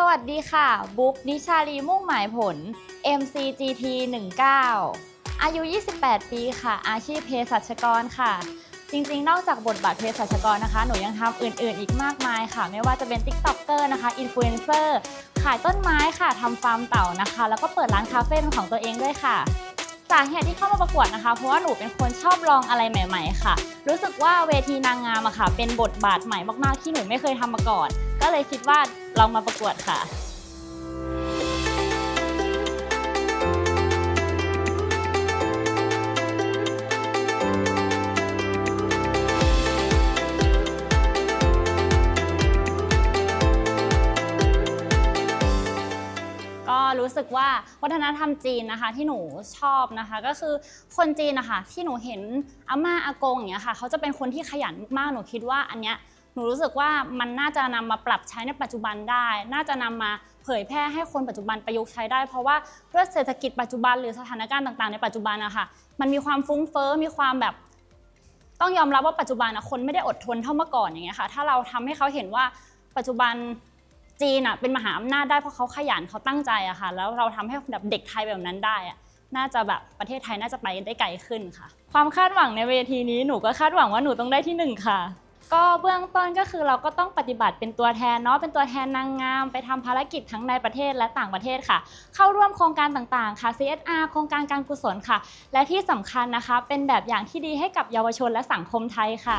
สวัสดีค่ะ บุ๊กนิชาลีมุ่งหมายผล MCGT 19 อายุ 28 ปีค่ะ อาชีพเภสัชกรค่ะ จริงๆ นอกจากบทบาทเภสัชกรนะคะ หนูยังทำอื่นๆ อีกมากมายค่ะ ไม่ว่าจะเป็น TikToker นะคะอินฟลูเอนเซอร์ขายต้นไม้ค่ะทำฟาร์มเต่านะคะ แล้วก็เปิดร้านคาเฟ่เป็นของตัวเองด้วยค่ะสาเหตุที่เข้ามาประกวดนะคะ เพราะว่าหนูเป็นคนชอบลองอะไรใหม่ ๆ ค่ะ รู้สึกว่าเวทีนางงามอะค่ะ เป็นบทบาทใหม่มากๆ ที่หนูไม่เคยทำมาก่อน ก็เลยคิดว่า ลองมาประกวดค่ะ ก็รู้สึกว่าวัฒนธรรมจีนนะคะที่หนูชอบนะคะ ก็คือคนจีนนะคะที่หนูเห็นอาม่าอากงอย่างเงี้ยค่ะเขาจะเป็นคนที่ขยันมากๆหนูคิดว่าอันเนี้ย หนูรู้สึกว่ามันน่าจะนำมาปรับใช้ในปัจจุบันได้ น่าจะนำมาเผยแพร่ให้คนปัจจุบันประยุกต์ใช้ได้ เพราะว่าด้วยเศรษฐกิจปัจจุบันหรือสถานการณ์ต่างๆในปัจจุบันนะคะมันมีความฟุ้งเฟ้อมีความแบบ ต้องยอมรับว่าปัจจุบันนะคนไม่ได้อดทนเท่าเมื่อก่อนอย่างเงี้ยค่ะ ถ้าเราทำให้เขาเห็นว่าปัจจุบันจีนอะเป็นมหาอำนาจได้เพราะเขาขยันเขาตั้งใจอะค่ะ แล้วเราทำให้แบบเด็กไทยแบบนั้นได้อะน่าจะแบบประเทศไทยน่าจะไปได้ไกลขึ้นค่ะ ความคาดหวังในเวทีนี้หนูก็คาดหวังว่าหนูต้องได้ที่หนึ่งค่ะ ก็เบื้องต้นก็คือเราก็ต้องปฏิบัติเป็นตัวแทนเนาะเป็นตัวแทนนางงาม ไปทำภารกิจทั้งในประเทศและต่างประเทศค่ะ เข้าร่วมโครงการต่างๆค่ะ CSR โครงการการกุศลค่ะ และที่สำคัญนะคะ เป็นแบบอย่างที่ดีให้กับเยาวชนและสังคมไทยค่ะ